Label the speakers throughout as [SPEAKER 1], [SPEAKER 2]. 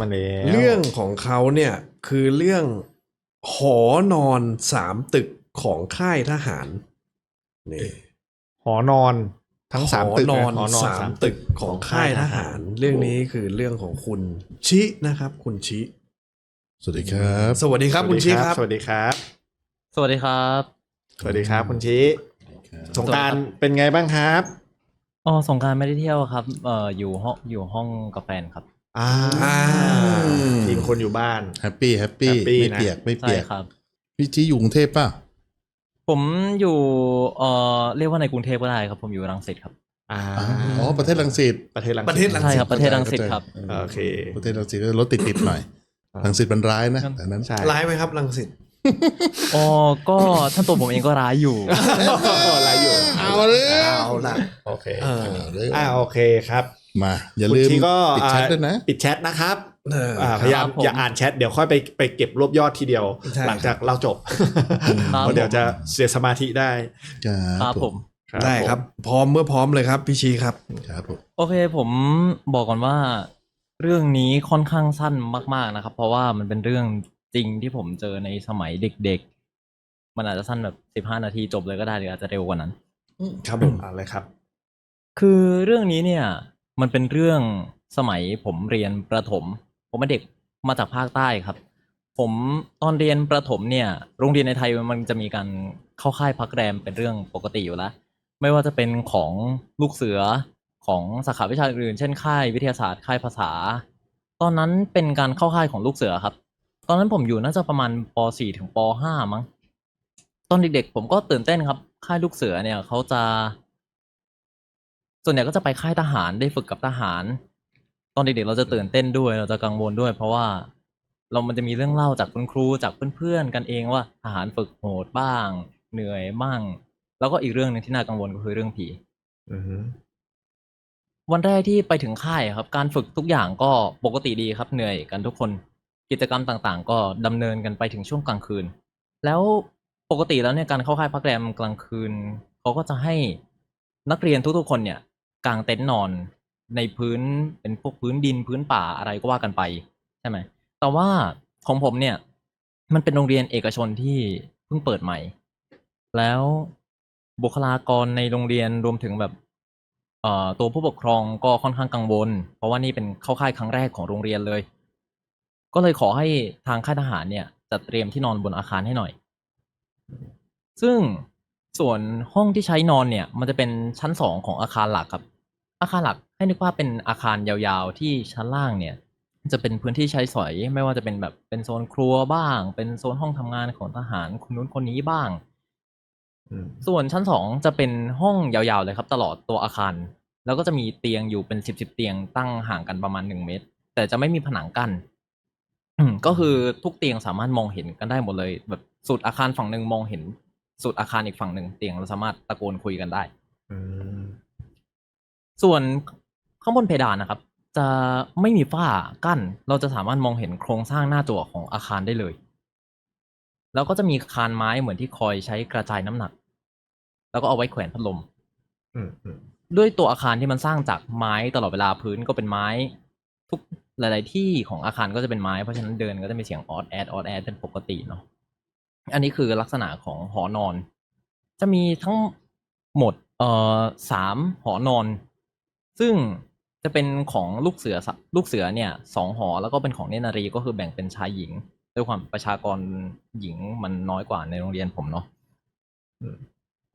[SPEAKER 1] มาแล้ว
[SPEAKER 2] เรื่องของเขาเนี่ยคือเรื่องหอนอนสามตึกของค่ายทหารนี่
[SPEAKER 1] หอนอนทั้งสามตึก
[SPEAKER 2] หอน
[SPEAKER 1] นะ
[SPEAKER 2] อน
[SPEAKER 1] หอนอน
[SPEAKER 2] สามตึกของค่ายทหาร เรื่องนี้คือเรื่องของคุณชินะครับ คุณชิ
[SPEAKER 3] สวัสดีครับ
[SPEAKER 2] สวัสดีครับคุณชิครับ
[SPEAKER 1] สวัสดีครับ
[SPEAKER 4] สวัสดีครับ
[SPEAKER 1] สวัสดีครับคุณชิสงกรารเป็นไงบ้างครับ
[SPEAKER 4] อ๋อสงกรารไม่ได้เที่ยวครับ เอ่ออยู่ห้องอยู่ห้องกับแฟนครับ
[SPEAKER 1] อ่า
[SPEAKER 2] อ่า
[SPEAKER 1] ทีมคนอยู่บ้าน
[SPEAKER 3] แฮปปี้แฮปปี้
[SPEAKER 1] Happy
[SPEAKER 3] ไม่
[SPEAKER 1] นะ
[SPEAKER 3] เปียกไม่
[SPEAKER 4] ใช่
[SPEAKER 3] เปียก
[SPEAKER 4] ครับ
[SPEAKER 3] พี่จีอยู่กรุงเทพป่ะ
[SPEAKER 4] ผมอยู่เอ่อเรียกว่าในกรุงเทพก็ได้ครับ ผมอยู่รังสิตครับ
[SPEAKER 1] อ่า
[SPEAKER 3] อ๋อประเทศรังสิต
[SPEAKER 1] ประเทศลัง
[SPEAKER 2] ประเทศรัง
[SPEAKER 4] ใช่
[SPEAKER 2] สิต
[SPEAKER 4] ครับประเทศรังสิตครับ
[SPEAKER 1] โอเค
[SPEAKER 3] ประเทศรังสิตก็รถติดติดๆหน่อยรังสิตมันร้ายนะแต่นั้น
[SPEAKER 1] ใช่
[SPEAKER 2] ร้ายไหมครับลังสิต
[SPEAKER 4] อ๋อก็ท่านตัวผมเองก็ร้ายอยู่
[SPEAKER 1] อะไรอยู่
[SPEAKER 3] เอาเลย
[SPEAKER 2] เอาละ
[SPEAKER 1] โอเค
[SPEAKER 2] เออ
[SPEAKER 3] เอาเลย
[SPEAKER 1] อ่าโอเคครับ
[SPEAKER 3] มาอย่า
[SPEAKER 1] คุณ
[SPEAKER 3] ลืม
[SPEAKER 1] ชิก็
[SPEAKER 3] ปิดแชทด้วยนะ
[SPEAKER 1] อ่าปิดแชทนะครับ
[SPEAKER 2] เออ
[SPEAKER 1] อ่าพยายาม
[SPEAKER 4] ครับผม
[SPEAKER 1] อย่าอ่านแชทเดี๋ยวค่อยไปไปเก็บรวบยอดทีเดียว
[SPEAKER 2] ใช่
[SPEAKER 1] หลังจากเราจบ
[SPEAKER 4] ครับ
[SPEAKER 1] เพราะเดี๋ยวจะเสียสมาธิได้
[SPEAKER 4] ครับผม
[SPEAKER 2] ได้ครับ พร้อมเมื่อพร้อมเลยครับพี่ชีครับ
[SPEAKER 3] ครับผม
[SPEAKER 4] โอเคผมบอกก่อนว่า เรื่องนี้ค่อนข้างสั้นมาก ๆนะครับ เพราะว่ามันเป็นเรื่องจริงที่ผมเจอในสมัยเด็ก ๆ มันอาจจะสั้นแบบสิบห้านาทีจบเลยก็ได้หรืออาจจะเร็วกว่านั้น
[SPEAKER 1] ครับผมเอาเลยครับ
[SPEAKER 4] คือเรื่องนี้เนี่ย มันเป็นเรื่องสมัยผมเรียนประถม ผมเป็นเด็กมาจากภาคใต้ครับ ผมตอนเรียนประถมเนี่ยโรงเรียนในไทยมันจะมีการเข้าค่ายพักแรมเป็นเรื่องปกติอยู่แล้ว ไม่ว่าจะเป็นของลูกเสือของสาขาวิชาอื่น เช่นค่ายวิทยาศาสตร์ค่ายภาษา ตอนนั้นเป็นการเข้าค่ายของลูกเสือครับ ตอนนั้นผมอยู่น่าจะประมาณป .4 ถึงป .5 มั้งตอนเด็กๆ ผมก็ตื่นเต้นครับ ค่ายลูกเสือเนี่ยเขาจะ ส่วนใหญ่ก็จะไปค่ายทหารได้ฝึกกับทหาร ตอนเด็กๆเราจะตื่นเต้นด้วย เราจะกังวลด้วย เพราะว่า เรามันจะมีเรื่องเล่าจากคุณครูจากเพื่อนๆกันเองว่าทหารฝึกโหดบ้าง เหนื่อยบ้าง แล้วก็อีกเรื่องหนึงที่น่ากังวลก็คือเรื่องผี
[SPEAKER 1] อือฮึ
[SPEAKER 4] วันแรกที่ไปถึงค่ายครับ การฝึกทุกอย่างก็ปกติดีครับเหนื่อยกันทุกคน กิจกรรมต่างๆ ก็ดำเนินกันไปถึงช่วงกลางคืน แล้วปกติแล้วเนี่ยการเข้าค่ายพักแรมกลางคืนเขาก็จะให้นักเรียนทุกๆคนเนี่ย กางเต็นท์นอนในพื้นเป็นพวกพื้นดินพื้นป่าอะไรก็ว่ากันไปใช่ไหมแต่ว่าของผมเนี่ย มันเป็นโรงเรียนเอกชนที่เพิ่งเปิดใหม่ แล้วบุคลากรในโรงเรียนรวมถึงแบบเอ่อตัวผู้ปกครองก็ค่อนข้างกังวล เพราะว่านี่เป็นเข้าค่ายครั้งแรกของโรงเรียนเลย ก็เลยขอให้ทางค่ายทหารเนี่ยจัดเตรียมที่นอนบนอาคารให้หน่อย ซึ่ง ส่วนห้องที่ใช้นอนเนี่ย มันจะเป็นชั้นสองของอาคารหลักครับ อาคารหลักให้นึกว่าเป็นอาคารยาวๆที่ชั้นล่างเนี่ย จะเป็นพื้นที่ใช้สอยไม่ว่าจะเป็นแบบเป็นโซนครัวบ้าง เป็นโซนห้องทำงานของทหารคนนู้นคนนี้บ้าง ส่วนชั้นสองจะเป็นห้องยาวๆเลยครับ ตลอดตัวอาคาร แล้วก็จะมีเตียงอยู่เป็นสิบสิบเตียงตั้งห่างกันประมาณหนึ่งเมตร แต่จะไม่มีผนังกั้นก็คือทุกเตียงสามารถมองเห็นกันได้หมดเลย แบบสุดอาคารฝั่งหนึ่งมองเห็น สุดอาคารอีกฝั่งหนึ่งเตียงเราสามารถตะโกนคุยกันได้
[SPEAKER 1] อืม
[SPEAKER 4] ส่วนข้างบนเพดานนะครับ จะไม่มีฝ้ากั้น เราจะสามารถมองเห็นโครงสร้างหน้าจั่วของอาคารได้เลย แล้วก็จะมีคานไม้เหมือนที่คอยใช้กระจายน้ำหนัก แล้วก็เอาไว้แขวนพัดลม
[SPEAKER 1] อืมอืม
[SPEAKER 4] ด้วยตัวอาคารที่มันสร้างจากไม้ตลอดเวลาพื้นก็เป็นไม้ ทุกหลาย ๆ ที่ของอาคารก็จะเป็นไม้เพราะฉะนั้นเดินก็จะมีเสียงออดแอดออดแอดเป็นปกติเนาะ อันนี้คือลักษณะของหอนอน จะมีทั้งหมดเอ่อสามหอนอน ซึ่งจะเป็นของลูกเสือสลูกเสือเนี่ยสองหอแล้วก็เป็นของเนตรนารีก็คือแบ่งเป็นชายหญิงด้วยความประชากรหญิงมันน้อยกว่าในโรงเรียนผมเนาะ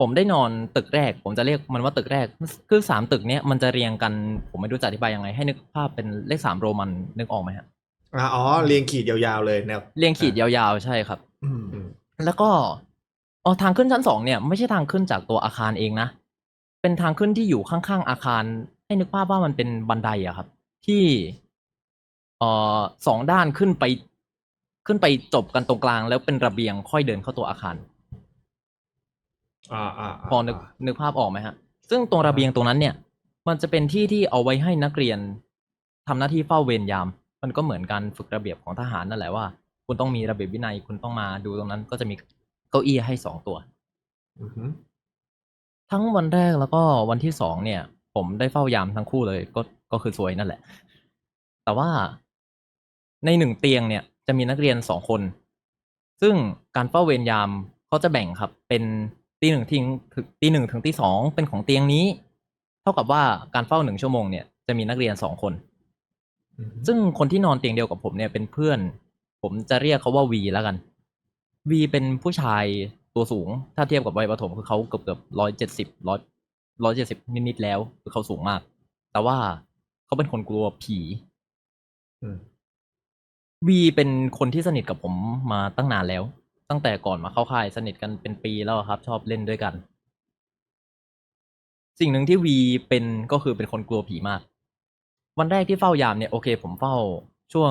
[SPEAKER 4] ผมได้นอนตึกแรก ผมจะเรียกมันว่าตึกแรก คือสามตึกเนี้ยมันจะเรียงกัน ผมไม่รู้จะอธิบายยังไง ให้นึกภาพเป็นเลขสามโรมันนึกออกไหมฮะ
[SPEAKER 1] อ่าอ๋อเรียงขีดยาวๆเลยแนว
[SPEAKER 4] เรียงขีดยาวๆใช่ครับ
[SPEAKER 2] อืม
[SPEAKER 1] อืม
[SPEAKER 4] แล้วก็อ๋อทางขึ้นชั้นสองเนี่ยไม่ใช่ทางขึ้นจากตัวอาคารเองนะ เป็นทางขึ้นที่อยู่ข้างๆอาคาร ให้นึกภาพว่ามันเป็นบันไดอะครับ ที่เอ่อสองด้านขึ้นไป ขึ้นไปจบกันตรงกลาง แล้วเป็นระเบียงค่อยเดินเข้าตัวอาคาร
[SPEAKER 1] อ่าอ่าา
[SPEAKER 4] พอนึกนึกภาพออกไหมฮะ ซึ่งตรงระเบียงตรงนั้นเนี่ย มันจะเป็นที่ที่เอาไว้ให้นักเรียนทำหน้าที่เฝ้าเวรยาม มันก็เหมือนการฝึกระเบียบของทหารนั่นแหละว่า คุณต้องมีระเบียบวินัย คุณต้องมาดูตรงนั้นก็จะมีเก้าอี้ให้สองตัว
[SPEAKER 1] อือฮึ
[SPEAKER 4] ทั้งวันแรกแล้วก็วันที่สองเนี่ย ผมได้เฝ้ายามทั้งคู่เลย ก็ก็คือสวยนั่นแหละ แต่ว่าในหนึ่งเตียงเนี่ยจะมีนักเรียนสองคน ซึ่งการเฝ้าเวรยามเขาจะแบ่งครับ เป็นตีหนึ่งถึงตีหนึ่งถึงตีสองเป็นของเตียงนี้ เท่ากับว่าการเฝ้าหนึ่งชั่วโมงเนี่ยจะมีนักเรียนสองคน ซึ่งคนที่นอนเตียงเดียวกับผมเนี่ยเป็นเพื่อน ผมจะเรียกเขาว่าวีแล้วกันวีเป็นผู้ชายตัวสูง ถ้าเทียบกับวัยประถมคือเขาเกือบเกือบร้อยเจ็ดสิบร้อยร้อยเจ็ดสิบนิดๆแล้วคือเขาสูงมาก แต่ว่าเขาเป็นคนกลัวผี
[SPEAKER 1] อืม
[SPEAKER 4] วีเป็นคนที่สนิทกับผมมาตั้งนานแล้ว ตั้งแต่ก่อนมาเข้าค่ายสนิทกันเป็นปีแล้วอะครับ ชอบเล่นด้วยกัน สิ่งหนึ่งที่วีเป็นก็คือเป็นคนกลัวผีมาก วันแรกที่เฝ้ายามเนี่ยโอเค ผมเฝ้าช่วง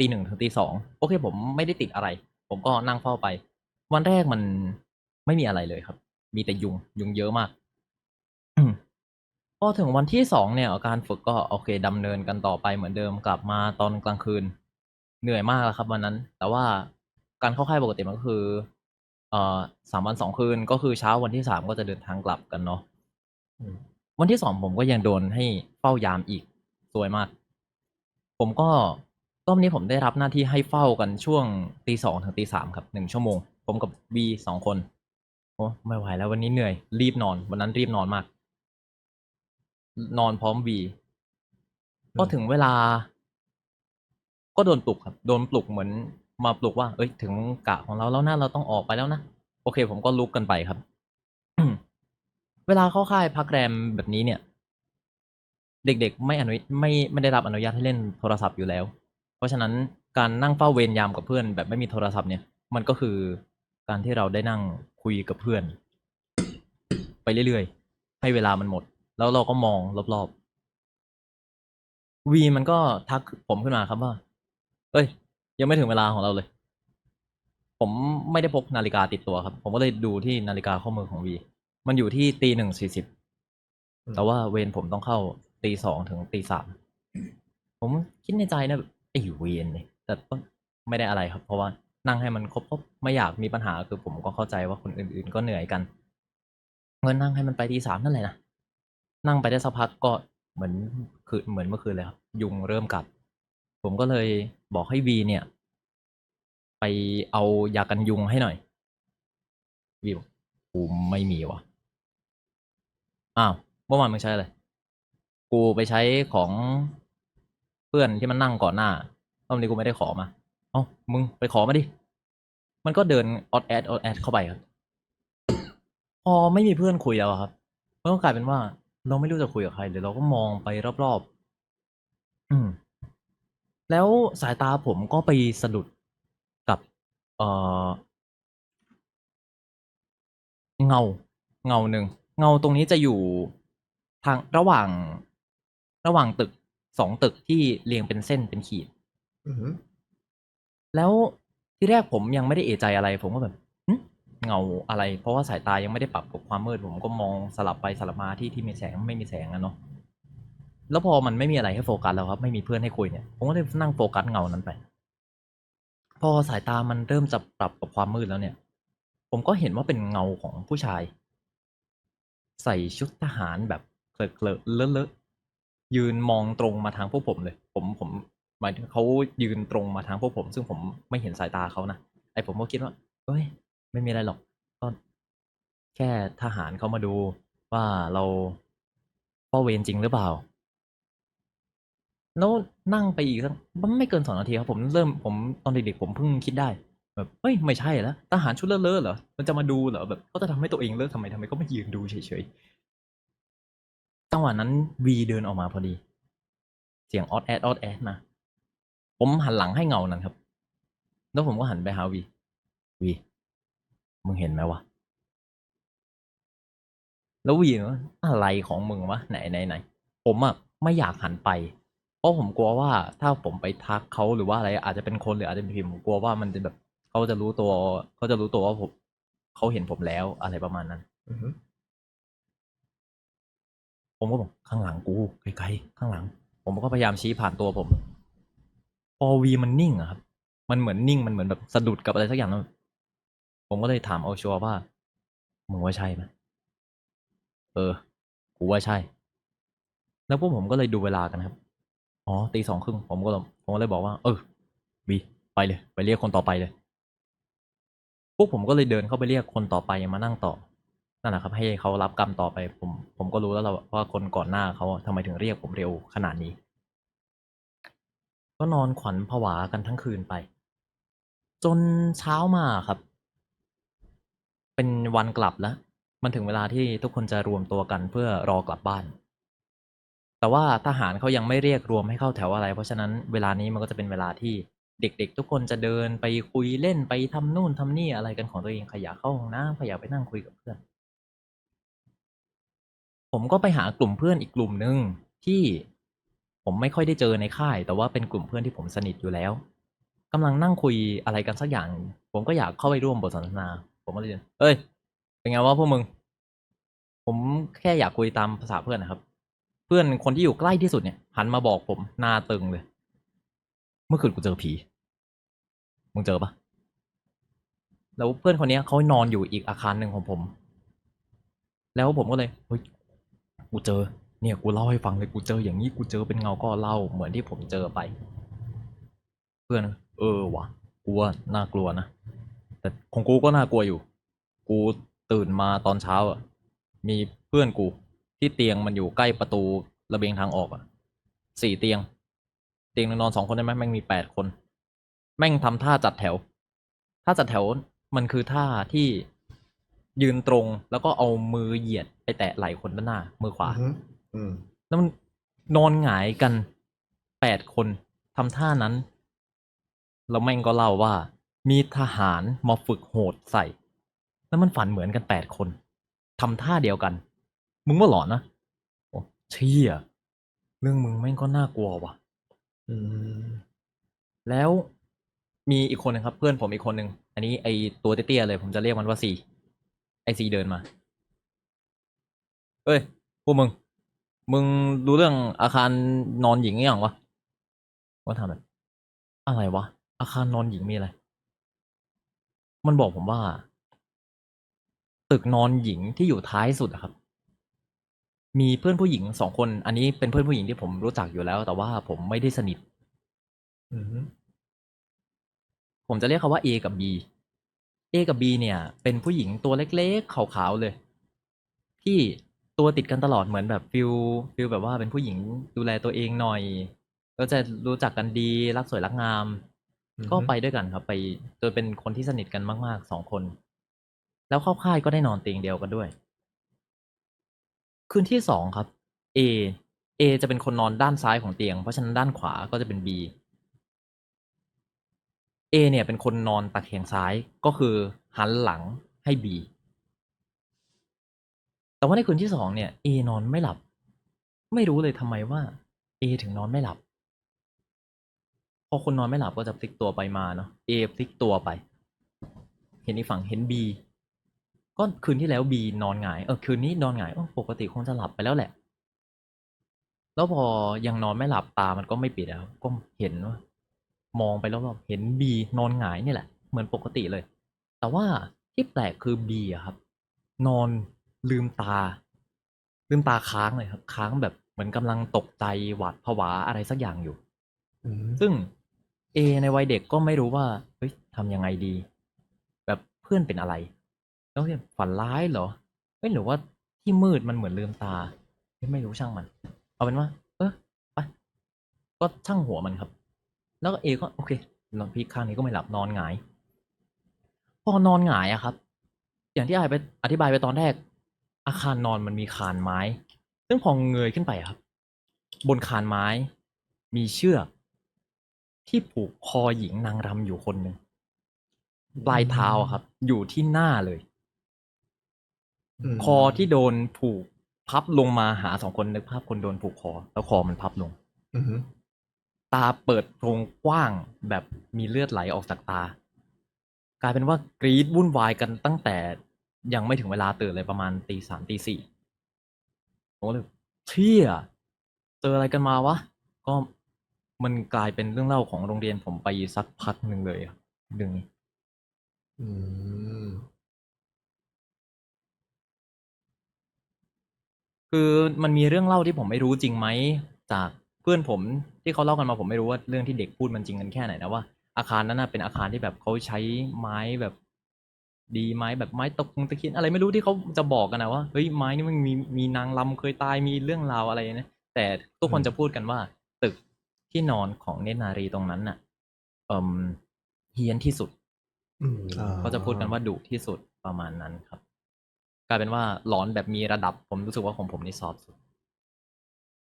[SPEAKER 4] ตีหนึ่งถึงตีสองโอเค ผมไม่ได้ติดอะไร ผมก็นั่งเฝ้าไป วันแรกมันไม่มีอะไรเลยครับ มีแต่ยุงยุงเยอะมากพอถึงวันที่สองเนี่ยการฝึกก็โอเคดำเนินกันต่อไปเหมือนเดิมกลับมาตอนกลางคืน เหนื่อยมากแล้วครับ วันนั้น แต่ว่าการเข้าค่ายปกติมันก็คือเอ่อสามวันสองคืนก็คือเช้าวันที่สามก็จะเดินทางกลับกันเนาะวันที่สองผมก็ยังโดนให้เฝ้ายามอีกสวยมาก ผมก็ รอบนี้ผมได้รับหน้าที่ให้เฝ้ากันช่วงตีสองถึงตีสามครับหนึ่งชั่วโมง ผมกับวีสองคน โอ้ไม่ไหวแล้ววันนี้เหนื่อย รีบนอน วันนั้นรีบนอนมาก นอนพร้อมวีพอถึงเวลา ก็โดนปลุกครับ โดนปลุกเหมือนมาปลุกว่า เอ้ย ถึงกะของเราแล้วนะเราต้องออกไปแล้วนะ โอเค ผมก็ลุกกันไปครับ เวลาเข้าค่ายพักแรมแบบนี้เนี่ย เด็กๆ ไม่อนุไม่ไม่ได้รับอนุญาตให้เล่นโทรศัพท์อยู่แล้ว เพราะฉะนั้นการนั่งเฝ้าเวรยามกับเพื่อน แบบไม่มีโทรศัพท์เนี่ย มันก็คือการที่เราได้นั่งคุยกับเพื่อน ไปเรื่อยๆ ให้เวลามันหมด แล้วเราก็มองรอบๆวีมันก็ทักผมขึ้นมาครับว่าเอ้ย ยังไม่ถึงเวลาของเราเลย ผมไม่ได้พกนาฬิกาติดตัวครับ ผมก็เลยดูที่นาฬิกาข้อมือของวี มันอยู่ที่ตีหนึ่งสี่สิบแต่ว่าเวรผมต้องเข้าตีสองถึงตีสามผมคิดในใจนะ แบบไอ้เวรเนี่ยแต่ก็ไม่ได้อะไรครับ เพราะว่านั่งให้มันครบๆไม่อยากมีปัญหาคือผมก็เข้าใจว่าคนอื่นๆก็เหนื่อยกันเงินนั่งให้มันไปตีสามนั่นแหละนะนั่งไปได้สักพักก็เหมือนคือเหมือนเมื่อคืนเลยครับ ยุงเริ่มกัด ผมก็เลยบอกให้วีเนี่ย ไปเอายากันยุงให้หน่อยวีบอกกูไม่มีวะอ้าวเมื่อวานมึงใช้อะไรกูไปใช้ของ เพื่อนที่มันนั่งก่อนหน้ารอบนี้กูไม่ได้ขอมา เอ้ามึงไปขอมาดิ มันก็เดินออดแอดออดแอดเข้าไปครับ พอไม่มีเพื่อนคุยแล้วอะครับมันก็กลายเป็นว่า เราไม่รู้จะคุยกับใครเลยเราก็มองไปรอบๆ อืม แล้วสายตาผมก็ไปสะดุดกับ เอ่อ เงา เงาหนึ่ง เงาตรงนี้จะอยู่ทางระหว่างระหว่างตึก สองตึกที่เรียงเป็นเส้นเป็นขีด
[SPEAKER 1] อืม
[SPEAKER 4] แล้วที่แรกผมยังไม่ได้เอะใจอะไร ผมก็แบบหึเงาอะไร เพราะว่าสายตายังไม่ได้ปรับกับความมืด ผมก็มองสลับไปสลับมาที่ที่มีแสงไม่มีแสงนะเนาะแล้วพอมันไม่มีอะไรให้โฟกัสแล้วครับ ไม่มีเพื่อนให้คุยเนี่ย ผมก็เลยนั่งโฟกัสเงานั้นไป พอสายตามันเริ่มจะปรับกับความมืดแล้วเนี่ย ผมก็เห็นว่าเป็นเงาของผู้ชาย ใส่ชุดทหารแบบเกลอะเกลอะเลอะเลอะ ยืนมองตรงมาทางพวกผมเลย ผมผมหมายถึงเขายืนตรงมาทางพวกผม ซึ่งผมไม่เห็นสายตาเขานะไอผมก็คิดว่าเฮ้ย ไม่มีอะไรหรอกก็แค่ทหารเขามาดูว่าเราเฝ้าเวรจริงหรือเปล่า แล้วนั่งไปอีกสักไม่เกินสองนาทีครับผมเริ่มผมตอนเด็กๆผมเพิ่งคิดได้ แบบเฮ้ยไม่ใช่แล้วทหารชุดเลอะๆเหรอมันจะมาดูเหรอแบบเขาจะทำให้ตัวเองเลอะทำไมทำไมก็ไม่ยืนดูเฉย จังหวะนั้นวีเดินออกมาพอดี เสียงออดแอดออดแอดมา ผมหันหลังให้เงานั้นครับ แล้วผมก็หันไปหาวี วี มึงเห็นไหมวะ แล้ววีก็อะไรของมึงวะ ไหนไหนไหน ผมอะไม่อยากหันไป เพราะผมกลัวว่าถ้าผมไปทักเขาหรือว่าอะไร อาจจะเป็นคนหรืออาจจะเป็นพิมพ์ผมกลัวว่ามันจะแบบเขาจะรู้ตัวเขาจะรู้ตัวว่าผมเขาเห็นผมแล้วอะไรประมาณนั้น
[SPEAKER 1] อื
[SPEAKER 4] ผมก็บอกข้างหลังกูไกลๆข้างหลัง ผมก็พยายามชี้ผ่านตัวผมพอวีมันนิ่งอะครับ มันเหมือนนิ่งมันเหมือนแบบสะดุดกับอะไรสักอย่างแล้วผมก็เลยถามเอาชัวร์ว่ามึงว่าใช่ไหมเออ กูว่าใช่ แล้วพวกผมก็เลยดูเวลากันครับ อ๋อตีสองครึ่งผมก็ผมก็เลยบอกว่า เออบีไปเลย ไปเรียกคนต่อไปเลย พวกผมก็เลยเดินเข้าไปเรียกคนต่อไปมานั่งต่อ นั่นแหละครับ ให้เขารับกรรมต่อไป ผมผมก็รู้แล้วล่ะว่าคนก่อนหน้าเขาทำไมถึงเรียกผมเร็วขนาดนี้ ก็นอนขวัญผวากันทั้งคืนไป จนเช้ามาครับ เป็นวันกลับแล้ว มันถึงเวลาที่ทุกคนจะรวมตัวกันเพื่อรอกลับบ้าน แต่ว่าทหารเขายังไม่เรียกรวมให้เข้าแถวอะไร เพราะฉะนั้นเวลานี้มันก็จะเป็นเวลาที่เด็กๆ ทุกคนจะเดินไปคุยเล่นไปทำนู่นทำนี่อะไรกันของตัวเองใครอยากเข้าห้องน้ำใครอยากไปนั่งคุยกับเพื่อน ผมก็ไปหากลุ่มเพื่อนอีกกลุ่มหนึ่งที่ผมไม่ค่อยได้เจอในค่าย แต่ว่าเป็นกลุ่มเพื่อนที่ผมสนิทอยู่แล้วกำลังนั่งคุยอะไรกันสักอย่าง ผมก็อยากเข้าไปร่วมบทสนทนา ผมก็เลยเอ้ย เป็นไงวะพวกมึง ผมแค่อยากคุยตามภาษาเพื่อนนะครับ เพื่อนคนที่อยู่ใกล้ที่สุดเนี่ย หันมาบอกผมหน้าตึงเลย เมื่อคืนกูเจอผี มึงเจอปะแล้วเพื่อนคนนี้เขานอนอยู่อีกอาคารหนึ่งของผม แล้วผมก็เลยเฮ้ย กูเจอ เนี่ยกูเล่าให้ฟังเลยกูเจออย่างนี้กูเจอเป็นเงาก็เล่าเหมือนที่ผมเจอไป เพื่อนเออวะกูว่าน่ากลัวนะแต่ของกูก็น่ากลัวอยู่ กูตื่นมาตอนเช้าอะ มีเพื่อนกูที่เตียงมันอยู่ใกล้ประตูระเบียงทางออกอะสี่เตียง เตียงนึงนอนสองคนได้ไหมแม่งมีแปดคน แม่งทำท่าจัดแถวท่าจัดแถวมันคือท่าที่ยืนตรงแล้วก็เอามือเหยียด แตะไหล่คนด้านหน้ามือขวา
[SPEAKER 1] อืมอืม
[SPEAKER 4] แล้วมันนอนหงายกันแปดคนทำท่านั้น แล้วแม่งก็เล่าว่า มีทหารมาฝึกโหดใส่ แล้วมันฝันเหมือนกันแปดคนทำท่าเดียวกัน มึงว่าหลอนนะโอ้เชี่ยเรื่องมึงแม่งก็น่ากลัวว่ะ
[SPEAKER 1] อืม
[SPEAKER 4] แล้วมีอีกคนหนึงครับ เพื่อนผมอีกคนหนึ่ง อันนี้ไอตัวเตี้ยๆเลย ผมจะเรียกมันว่าซีไอซีเดินมา เอ้ยพวกมึง มึงรู้เรื่องอาคารนอนหญิงหรือยังวะว่าทำแบบอะไรวะ อาคารนอนหญิงมีอะไร มันบอกผมว่า ตึกนอนหญิงที่อยู่ท้ายสุดอะครับ มีเพื่อนผู้หญิงสองคน อันนี้เป็นเพื่อนผู้หญิงที่ผมรู้จักอยู่แล้ว แต่ว่าผมไม่ได้สนิท
[SPEAKER 1] อืม
[SPEAKER 4] ผมจะเรียกเขาว่า A กับ B A กับ B เนี่ย เป็นผู้หญิงตัวเล็กๆขาวๆเลย ที่ ตัวติดกันตลอดเหมือนแบบฟิลฟิลแบบว่าเป็นผู้หญิงดูแลตัวเองหน่อย ก็จะรู้จักกันดีรักสวยรักงาม ก็ไปด้วยกันครับ ไปจนเป็นคนที่สนิทกันมากๆสองคน แล้วเข้าค่ายก็ได้นอนเตียงเดียวกันด้วย คืนที่สองครับ A A จะเป็นคนนอนด้านซ้ายของเตียง เพราะฉะนั้นด้านขวาก็จะเป็น B A เนี่ยเป็นคนนอนตะแคงซ้ายก็คือหันหลังให้ B แต่ว่าในคืนที่สองเนี่ย A นอนไม่หลับ ไม่รู้เลยทำไมว่า A ถึงนอนไม่หลับ พอคนนอนไม่หลับก็จะพลิกตัวไปมาเนาะ A พลิกตัวไป เห็นอีกฝั่งเห็น B ก็คืนที่แล้ว B นอนหงายเออคืนนี้นอนหงายปกติคงจะหลับไปแล้วแหละ แล้วพอยังนอนไม่หลับตามันก็ไม่ปิดอะก็เห็นว่ามองไปรอบๆเห็น B นอนหงายนี่แหละ เหมือนปกติเลย แต่ว่าที่แปลกคือ B อะครับ นอน ลืมตา ลืมตาค้างเลยครับ ค้างแบบเหมือนกำลังตกใจหวาดผวาอะไรสักอย่างอยู่
[SPEAKER 1] อืม
[SPEAKER 4] ซึ่งเอในวัยเด็กก็ไม่รู้ว่าเฮ้ยทำยังไงดี แบบเพื่อนเป็นอะไร แล้วเนี่ยฝันร้ายเหรอเฮ้ยหรือว่าที่มืดมันเหมือนลืมตาเฮ้ยไม่รู้ช่างมัน เอาเป็นว่า เออไปก็ช่างหัวมันครับ แล้วก็เอก็โอเคนอนพีคข้างนี้ก็ไม่หลับนอนหงาย พอนอนหงายอะครับ อย่างที่อายไปอธิบายไปตอนแรก อาคารนอนมันมีคานไม้ ซึ่งพอเงยขึ้นไปอะครับ บนคานไม้ มีเชือก ที่ผูกคอหญิงนางรำอยู่คนหนึ่งปลายเท้าอะครับ อยู่ที่หน้าเลย
[SPEAKER 1] ม
[SPEAKER 4] คอที่โดนผูกพับลงมาหาสองคนนึกภาพคนโดนผูกคอ แล้วคอมันพับลง
[SPEAKER 1] อืม
[SPEAKER 4] ตาเปิดโพรงกว้างแบบมีเลือดไหลออกจากตา กลายเป็นว่ากรีดวุ่นวายกันตั้งแต่ ยังไม่ถึงเวลาตื่นเลยประมาณตีสามตีสี่ผมก็เลยเชี่ยเจออะไรกันมาวะ ก็มันกลายเป็นเรื่องเล่าของโรงเรียนผมไปสักพักหนึ่งเลยอะหนึ่ง
[SPEAKER 1] อืม
[SPEAKER 4] คือมันมีเรื่องเล่าที่ผมไม่รู้จริงไหม จากเพื่อนผมที่เขาเล่ากันมาผมไม่รู้ว่าเรื่องที่เด็กพูดมันจริงกันแค่ไหนนะว่าอาคารนั้นน่ะเป็นอาคารที่แบบเขาใช้ไม้แบบ ดีไม้แบบไม้ตะคงตะเคียนอะไรไม่รู้ที่เขาจะบอกกันนะว่าเฮ้ยไม้นี่มันมีมีนางลำเคยตายมีเรื่องราวอะไรนะแต่ทุกคนจะพูดกันว่า ตึกที่นอนของเนตรนารีตรงนั้นน่ะเอ่มเฮี้ยนที่สุด
[SPEAKER 1] อ่า
[SPEAKER 4] เขาจะพูดกันว่าดุที่สุดประมาณนั้นครับ กลายเป็นว่าหลอนแบบมีระดับผมรู้สึกว่าของผมนี่ซอฟต์สุด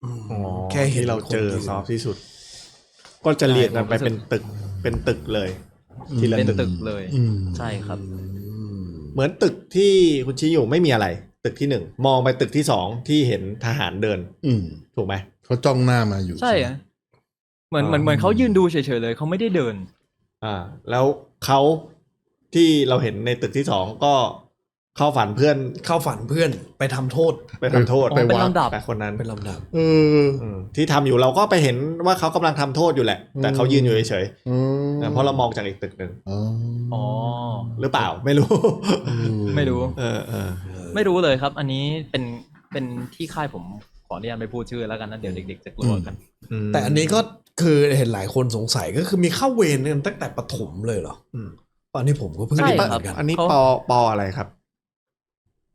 [SPEAKER 1] อ๋อ
[SPEAKER 2] แค่เห็น
[SPEAKER 1] ที่เราเจอ
[SPEAKER 2] คนยืน
[SPEAKER 1] ซอฟต์ที่สุด ก็จะเรียงกันไป
[SPEAKER 4] ใช่ผมรู้สึก
[SPEAKER 1] เป็นตึกเป็นตึกเลยทีละ
[SPEAKER 4] เป็น
[SPEAKER 1] ตึก
[SPEAKER 4] ตึกเลย
[SPEAKER 3] อืม
[SPEAKER 4] ใช่ครับ
[SPEAKER 1] เหมือนตึกที่คุณชี้อยู่ไม่มีอะไร ตึกที่หนึ่งมองไปตึกที่สองที่เห็นทหารเดิน
[SPEAKER 3] อืม
[SPEAKER 1] ถูกไหม
[SPEAKER 3] เขาจ้องหน้ามาอยู่
[SPEAKER 4] ใช่
[SPEAKER 3] ไหม
[SPEAKER 4] อะเหมือนเหมือน
[SPEAKER 1] อ่า
[SPEAKER 4] เหมือนเขายืนดูเฉยๆเลยเขาไม่ได้เดิน
[SPEAKER 1] อ่า แล้วเขาที่เราเห็นในตึกที่สองก็เข้าฝันเพื่อน
[SPEAKER 2] เข้าฝันเพื่อนไปทำโทษ
[SPEAKER 1] ไปทำโทษ
[SPEAKER 4] อ๋อเป็น
[SPEAKER 1] วั
[SPEAKER 4] ลำดับ
[SPEAKER 1] แต่คนนั้น
[SPEAKER 2] เป็นลำดับ
[SPEAKER 3] เออ
[SPEAKER 1] อืมที่ทำอยู่เราก็ไปเห็นว่าเขากำลังทำโทษอยู่แหละ แต่เขายืนอยู่เฉย
[SPEAKER 3] อืม
[SPEAKER 1] ๆนะ เพราะเรามองจากอีกตึกหนึ่ง
[SPEAKER 3] อ๋อ
[SPEAKER 4] อ๋อ
[SPEAKER 1] หรือเปล่าไม่รู้
[SPEAKER 4] ไม่รู้
[SPEAKER 1] เออเออ
[SPEAKER 4] ไม่รู้เลยครับ อันนี้เป็นเป็นที่ค่ายผมขออนุญาตไม่พูดชื่อแล้วกันนะเดี๋ยวเด็กๆจะกลัวกัน
[SPEAKER 1] ม
[SPEAKER 2] แต่อันนี้ก็คือเห็นหลายคนสงสัยก็คือมีเข้าเวรกันตั้งแต่ปฐมเลยเหรอ
[SPEAKER 1] อืม
[SPEAKER 2] ตอนนี้ผมก็เพิ่ง
[SPEAKER 4] ใช่
[SPEAKER 2] ได้
[SPEAKER 4] ค
[SPEAKER 2] เห
[SPEAKER 4] รับ
[SPEAKER 2] มือนกัน
[SPEAKER 1] อันนี้
[SPEAKER 4] เขา
[SPEAKER 1] ปอปออะไรครับ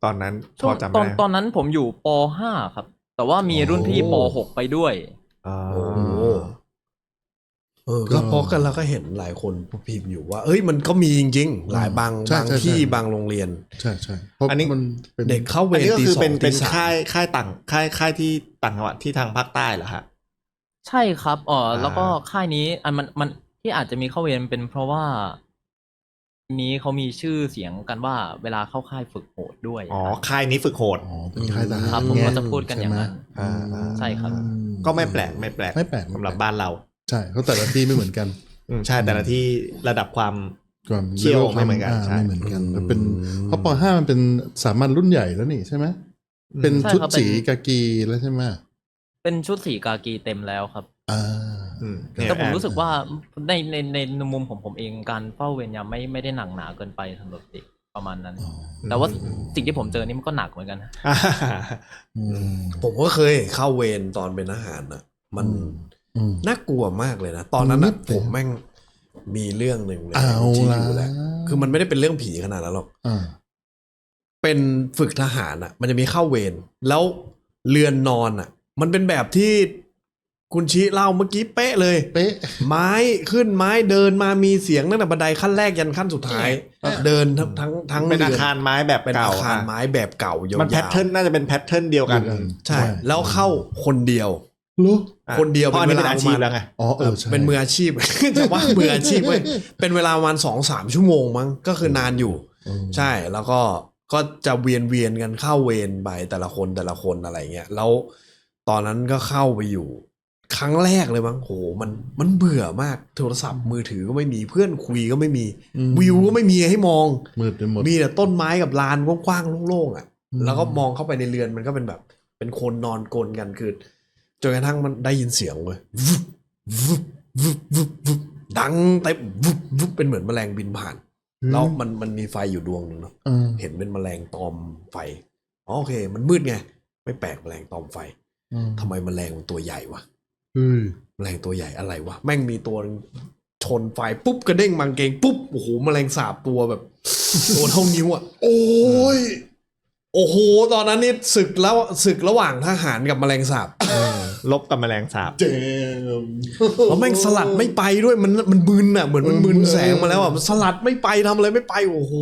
[SPEAKER 1] ตอนนั้นพ
[SPEAKER 4] ช่ว
[SPEAKER 1] องจำ
[SPEAKER 4] ต
[SPEAKER 1] ไม่
[SPEAKER 4] อน
[SPEAKER 1] ได้
[SPEAKER 4] ตอนนั้นผมอยู่ป .5 ครับ แต่ว่ามีรุ่นพี่ป .6 ไปด้วย
[SPEAKER 1] อ่า
[SPEAKER 2] โอ้ เออก็เพราะกันแล้วก็เห็นหลายคนพิมพ์อยู่ว่า เอ้ยมันก็มีจริงๆ หลายบาง
[SPEAKER 3] ใช่
[SPEAKER 2] บาง
[SPEAKER 3] ใช่
[SPEAKER 2] ที่
[SPEAKER 3] ใช่
[SPEAKER 2] บางโรงเรียน
[SPEAKER 3] ใช่ใช่เพราะ
[SPEAKER 1] อันนี้
[SPEAKER 3] มันเป็น
[SPEAKER 2] เด็กเข้าเว
[SPEAKER 1] อัน
[SPEAKER 2] ร
[SPEAKER 1] นี้ก็
[SPEAKER 2] ตี
[SPEAKER 1] คือ
[SPEAKER 2] สอ
[SPEAKER 1] เป็น
[SPEAKER 2] ง
[SPEAKER 1] เป็
[SPEAKER 2] ตี
[SPEAKER 1] น
[SPEAKER 2] สาม
[SPEAKER 1] ค่ายค่ายต่างค่ายค่ายที่ต่างจังหวัดที่ทางภาคใต้เหรอฮะ
[SPEAKER 4] ใช่ครับอ๋ออาแล้วก็
[SPEAKER 1] อ่า
[SPEAKER 4] ค่ายนี้อันมันมันที่อาจจะมีเข้าเวรเป็นเพราะว่า นี้เขามีชื่อเสียงกันว่าเวลาเข้าค่ายฝึกโหดด้วย
[SPEAKER 1] อ๋อ
[SPEAKER 4] ครับ
[SPEAKER 1] ค่ายนี้ฝึกโหด
[SPEAKER 3] อ๋อเป็นค่ายทหาร
[SPEAKER 4] ครับผม
[SPEAKER 3] ไง
[SPEAKER 4] ก็จะพูดกันอย่างนั้น
[SPEAKER 3] ใช่ไหม
[SPEAKER 1] อ่าอ่า
[SPEAKER 4] ใช่ครับ
[SPEAKER 3] อืม
[SPEAKER 1] ก็ไม่แปลกไม่แปลก
[SPEAKER 3] ไม่แปลก
[SPEAKER 1] สำหรับบ้านเรา
[SPEAKER 3] ใช่เพราะแต่ละที่ไม่เหมือนกัน
[SPEAKER 1] อืมใช่แต่ละที่ระดับความ
[SPEAKER 3] ความ
[SPEAKER 1] เชี่ยวไม่เหมือนกันาใช่
[SPEAKER 3] ไม่เหมือนกันมันเป็นเพราะปห้ามันเป็นสามัญรุ่นใหญ่แล้วนี่ใช่ไหมเป็น
[SPEAKER 4] ใช่
[SPEAKER 3] ชุด
[SPEAKER 4] ครับเป็น
[SPEAKER 3] สีกากีแล้วใช่ไหม
[SPEAKER 4] เป็นชุดสีกากีเต็มแล้วครับ
[SPEAKER 3] อ่า
[SPEAKER 1] อืมเนี่ย
[SPEAKER 4] แต่ผม
[SPEAKER 1] อ่า
[SPEAKER 4] รู้สึกว่าในในในมุมของผมเองการเฝ้าเวรยามไม่ไม่ได้หนักหนาเกินไปสำหรับเด็กประมาณนั้น
[SPEAKER 3] อ๋อ
[SPEAKER 4] แต่ว่าสิ่งที่ผมเจอนี่มันก็หนักเหมือนกันนะ
[SPEAKER 1] อ่า
[SPEAKER 3] อืม
[SPEAKER 2] ผมก็เคยเข้าเวรตอนเป็นทหารนะมัน
[SPEAKER 3] อืม
[SPEAKER 2] น่ากลัวมากเลยนะ ตอนนั้น
[SPEAKER 3] นิ
[SPEAKER 2] นะ
[SPEAKER 3] ดเดี
[SPEAKER 2] ผ
[SPEAKER 3] ยว
[SPEAKER 2] มแม่งมีเรื่องหนึ่งเลย
[SPEAKER 3] เอา
[SPEAKER 2] ที่
[SPEAKER 3] ละ
[SPEAKER 2] อยู่แล้วคือมันไม่ได้เป็นเรื่องผีขนาดนั้นหรอก
[SPEAKER 3] อ่า
[SPEAKER 2] เป็นฝึกทหารอะ มันจะมีเข้าเวรแล้วเรือนนอนอะ มันเป็นแบบที่คุณชี้เล่าเมื่อกี้เป๊ะเลย
[SPEAKER 3] เป๊ะ
[SPEAKER 2] ไม้ขึ้นไม้เดินมามีเสียงตั้งแต่บันไดขั้นแรกยันขั้นสุดท้าย
[SPEAKER 3] เอ๊ะ
[SPEAKER 2] เดินทั้งทั้งทั้ง
[SPEAKER 1] เป็นอา
[SPEAKER 2] รื
[SPEAKER 1] คารไม้แบบ
[SPEAKER 2] เป็น
[SPEAKER 1] เก่า
[SPEAKER 2] อาคาร
[SPEAKER 1] อะ
[SPEAKER 2] ไม้แบบเก่ายาวๆ
[SPEAKER 1] มันแพทเทิร์นน่าจะเป็นแพทเทิร์นเดียวกัน
[SPEAKER 3] เดียวกัน
[SPEAKER 2] ใช่ แล้วเข้าคนเดียว
[SPEAKER 3] รู้
[SPEAKER 1] อะ
[SPEAKER 2] คนเดียว
[SPEAKER 1] เพราะอันนี้
[SPEAKER 2] เป็
[SPEAKER 1] เป็นน
[SPEAKER 2] เวลา
[SPEAKER 1] อาชีพแล้วไง
[SPEAKER 3] อ๋อเออใช่
[SPEAKER 2] เป็นมืออาชีพจะว่ามืออาชีพเว้ยเป็นเวลาประมาณสองสามชั่วโมงมั้งก็คือนานอยู่
[SPEAKER 3] อืม
[SPEAKER 2] ใช่แล้วก็ก็จะเวียนเวียนกันเข้าเวรไปแต่ละคนแต่ละคนอะไรเงี้ยแล้วตอนนั้นก็เข้าไปอยู่ ครั้งแรกเลยมั้งโหมันมันเบื่อมากโทรศัพท์มือถือก็ไม่มีเพื่อนคุยก็ไม่มี
[SPEAKER 3] อืม
[SPEAKER 2] วิวก็ไม่มีให้มอง
[SPEAKER 3] มืดไปหมด
[SPEAKER 2] มีแต่ต้นไม้กับลานกว้างๆโล่งๆอะ
[SPEAKER 3] อืม
[SPEAKER 2] แล้วก็มองเข้าไปในเรือนมันก็เป็นแบบ เป็นคนนอนกลนกันคือ จนกระทั่งมันได้ยินเสียงเว้ยวุบวุบวุบวุบวุบดังเต็มวุบวุบเป็นเหมือนแมลงบินผ่าน แล้วมันมันมีไฟอยู่ดวงหนึ่งเนาะ
[SPEAKER 3] เออ
[SPEAKER 2] เห็นเป็นแมลงตอมไฟอ๋อโอเค มันมืดไง ไม่แปลกแมลงตอมไฟ
[SPEAKER 3] อืม
[SPEAKER 2] ทำไมแมลงมันตัวใหญ่วะ
[SPEAKER 3] เฮ้ย
[SPEAKER 2] แมลงตัวใหญ่อะไรวะแม่งมีตัวหนึ่งชนไฟปุ๊บกระเด้งมังเกงปุ๊บโอ้โหแมลงสาบตัวแบบตัวเท่านิ้วอะ
[SPEAKER 3] โอ้ย
[SPEAKER 2] โอ้โห ตอนนั้นนี่ศึกแล้วศึกระหว่างทหารกับแมลงสาบ
[SPEAKER 1] ลบกับแมลงสาบ
[SPEAKER 3] เจม
[SPEAKER 2] เพราะแม่งสลัดไม่ไปด้วยมันมันมึนอะเหมือนมันมึนแสงมาแล้วอะมันสลัดไม่ไปทำอะไรไม่ไปโอ้โห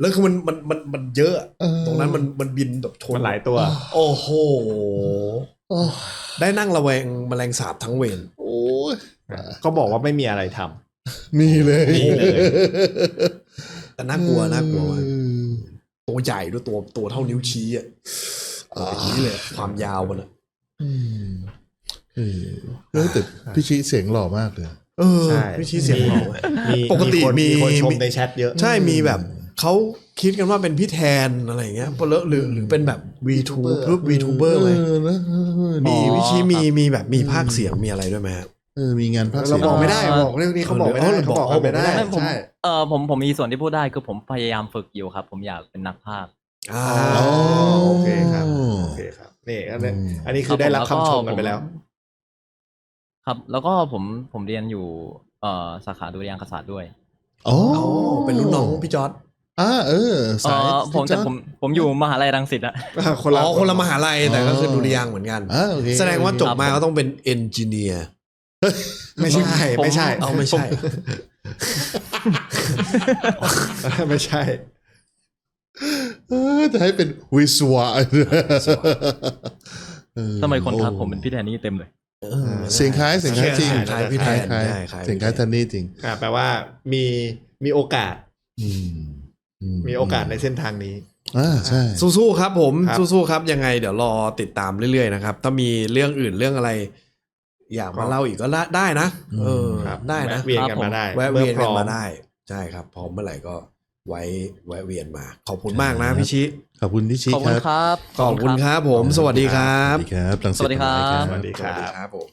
[SPEAKER 2] แล้วคือมันมันมันมันเยอะอะ
[SPEAKER 3] เออ
[SPEAKER 2] ตรงนั้นมันมันบินแบบชน
[SPEAKER 1] มันหลายตัว
[SPEAKER 2] โอ้โห
[SPEAKER 3] โอ้
[SPEAKER 2] ได้นั่งระแวงแมลงสาบทั้งเวร
[SPEAKER 3] โอ้ย
[SPEAKER 1] ก็บอกว่าไม่มีอะไรทำ
[SPEAKER 3] มีเลย
[SPEAKER 1] มีเลย
[SPEAKER 2] แต่น่ากลัวน่ากลัวมาก
[SPEAKER 3] เออ
[SPEAKER 2] ตัวใหญ่ด้วยตัวตัวเท่านิ้วชี้อะตัวอย่างนี้เลยความยาวมันอะ
[SPEAKER 3] อืมเออเออแต่พี่ชิเสียงหล่อมากเลย
[SPEAKER 2] เออ
[SPEAKER 1] ใช่
[SPEAKER 2] พี่ชี้เสียงหล่อเว้ย
[SPEAKER 1] มี
[SPEAKER 2] ปกติ
[SPEAKER 1] คน
[SPEAKER 2] มี
[SPEAKER 1] มีคนชม
[SPEAKER 2] มี
[SPEAKER 1] ในแชทเยอะ
[SPEAKER 2] ใช่มีแบบเขาคิดกันว่าเป็นพี่แทนอะไรอย่างเงี้ยหรือหรือหรือเป็นแบบ VTuber หรือ VTuber ไหม
[SPEAKER 3] เออนะเออ
[SPEAKER 2] มี
[SPEAKER 1] อ๋อ
[SPEAKER 2] วิชีมี
[SPEAKER 1] ครับ
[SPEAKER 2] มีแบบมีภาคเสียงมีอะไรด้วยไหมครับ
[SPEAKER 3] เออมีงานภาค
[SPEAKER 1] เรา
[SPEAKER 3] เสียง
[SPEAKER 1] บอกไม่ได้บอกเรื่องนี้เขาบอกไม่ได้
[SPEAKER 2] เออ
[SPEAKER 1] เขาบอกกันไม่ได้
[SPEAKER 4] ไม่ผม
[SPEAKER 1] ใช่
[SPEAKER 4] เออผมผมมีส่วนที่พูดได้คือผมพยายามฝึกอยู่ครับ ผมอยากเป็นนักพากย์
[SPEAKER 2] อ่า
[SPEAKER 1] อ๋อโอเคครับโอเคครับนี่อันนี้อันนี้คือได้รับคำชมกันไปแล้ว
[SPEAKER 4] ครับ แล้วก็ผมผมเรียนอยู่เอ่อสาขาดุริยางคศาสตร์ด้วย
[SPEAKER 3] โอ้
[SPEAKER 2] อ๋อเป็นรุ่นน้องพี่จอร์ด
[SPEAKER 3] อ่าเออ
[SPEAKER 4] เอ
[SPEAKER 3] สาย
[SPEAKER 4] อผมแต่ผมผมอยู่มหาลัยรังสิตอะ
[SPEAKER 1] คนละ
[SPEAKER 2] อ๋อคนละมหาลัยแต่ก็คือดุริยางค์เหมือนกัน
[SPEAKER 3] อ่าโอเค
[SPEAKER 2] แสดงว่าจบมาก็ต้องเป็นเอนจิเนียร์
[SPEAKER 1] ไม่ใช่
[SPEAKER 4] ผม
[SPEAKER 1] ไม่ใช่
[SPEAKER 2] เอาไม่ใช่
[SPEAKER 1] ไม่ใช่
[SPEAKER 3] เออจะให้เป็นวิศวะเออ
[SPEAKER 4] ทำไมคนทัก
[SPEAKER 3] โอ้
[SPEAKER 4] ผมเป็นพี่แดนนี่เต็มเลย
[SPEAKER 2] เออ
[SPEAKER 3] เสียงคล้ายเสียงคล้ายจริง
[SPEAKER 2] คล้ายพี่แทน
[SPEAKER 3] คล้าย
[SPEAKER 2] ใช่คล้าย
[SPEAKER 3] เสียงคล้ายแทนนี่จริง
[SPEAKER 1] อ่าแปลว่ามีมีโอกาส
[SPEAKER 3] อืม
[SPEAKER 1] มีโอกาสในเส้นทางนี้
[SPEAKER 3] อ่าใช่
[SPEAKER 2] สู้ๆครับผม
[SPEAKER 1] ครับ
[SPEAKER 2] สู้ๆครับยังไงเดี๋ยวรอติดตามเรื่อยๆนะครับ ถ้ามีเรื่องอื่นเรื่องอะไร อยากมาเล่าอีกก็ละได้นะเออ
[SPEAKER 1] ครับ
[SPEAKER 2] ได้นะ
[SPEAKER 1] แวะเวียนกันมาได้
[SPEAKER 2] แวะเวียน
[SPEAKER 1] มื่
[SPEAKER 2] กั
[SPEAKER 1] อนพร้อ
[SPEAKER 2] มาได้ ใช่ครับ พร้อมเมื่อไหร่ก็ไว้แวะเวียนมา ขอบคุณมากนะพี่ชิ
[SPEAKER 3] ขอบคุณที่ชี้
[SPEAKER 4] ขอบ
[SPEAKER 3] ค
[SPEAKER 4] คุณ
[SPEAKER 3] รับ
[SPEAKER 4] ครับ
[SPEAKER 2] ขอบคุณครับผม สวัสดีครั
[SPEAKER 3] ส
[SPEAKER 2] บ
[SPEAKER 3] วัสดีครับรังสิต
[SPEAKER 4] สวัสดีครับ
[SPEAKER 1] สวัสดี
[SPEAKER 2] ส
[SPEAKER 1] ค
[SPEAKER 2] วัส
[SPEAKER 1] รั
[SPEAKER 2] ดี
[SPEAKER 1] บ
[SPEAKER 2] ครับผม